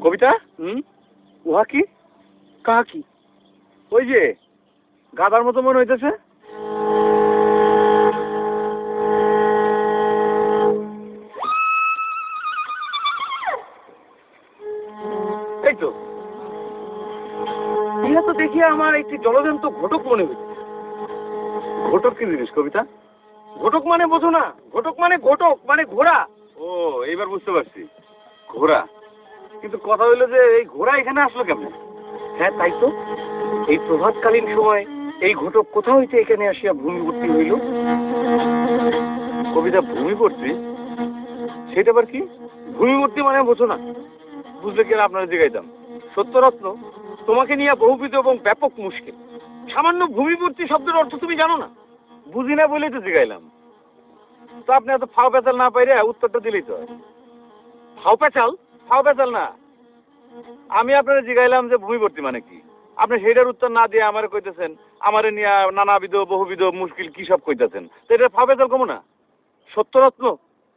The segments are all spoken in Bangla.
কবিতা? হুম? উহা কি? কাহা কি? ওই যে, গাদার মতো মনে হইতেছে। এই তো। ইহা তো দেখিয়া আমার একটি জলজন্ত ঘটক মনে হইছে ঘটক কি জিনিস, কবিতা? ঘটক মানে বোঝো না। ঘটক মানে ঘটক মানে ঘোড়া। ও, এইবার বুঝতে পারছি। ঘোড়া। কিন্তু কথা হইল যে এই ঘোড়া এখানে আসলো কেমন? হ্যাঁ তাই তো। এই প্রভাতকালীন সময় এই ঘটক কোথা হইতে এখানে আসিয়া ভূমিবর্তী হইল? কবিতা ভূমি পড়ছি সেটা আবার কি? ভূমিবর্তী মানে বোঝো না। বুঝলে কি আর আপনারা জিগাইতাম? সত্যরত্ন, তোমাকে নিয়ে বহুবিধ এবং ব্যাপক মুশকিল। সামান্য ভূমিবর্তী শব্দের অর্থ তুমি জানো না? বুঝি না বলেই তো জিগাইলাম। তো আপনি এত ফাও পেতাল না পাইরে উত্তরটা দিলেই তো। ফাও পেঁচাল ফাও পেতাল না। আমি আপনারা জিগাইলাম যে ভূমিবর্তী মানে কি? আপনি সেইটার উত্তর না দিয়ে আমারে কইতেছেন, আমারে নিয়ে নানাবিধ, বহুবিধ, মুশকিল কি সব কইতেছেন। তো এটা ফাও পেতাল কমো না। সত্যরত্ন,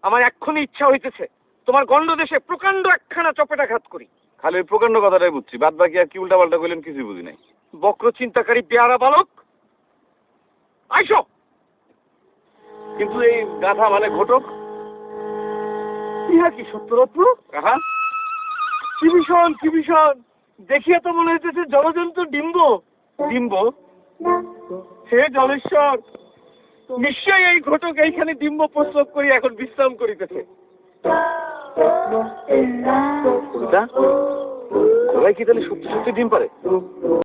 আমার এক্ষুনি ইচ্ছা হইতেছে, তোমার গণ্ড দেশে প্রকাণ্ড একখানা চপেটাঘাত করি। খালি ওই প্রকাণ্ড কথাটাই বুঝছি বাদ বাকি আর কি উল্টা পাল্টা কইলেন কিছুই বুঝি নাই। বক্র চিন্তাকারী পেয়ারা বালক, আইসো! কিন্তু এই গাথা মানে ঘটক, ইহা কি সত্যরত্ন? কাহা কি ভীষণ কি ভীষণ? দেখিয়া তো মনে হইতেছে জলজন্ত ডিম্ব। ডিম্ব? হে জলেশ্বর, নিশ্চয়ই এই ঘটক এইখানে ডিম্ব প্রস্তুত করি, এখন বিশ্রাম করিতেছে। ঘোড়ায় কি তাহলে সত্যি সত্যি ডিম পারে?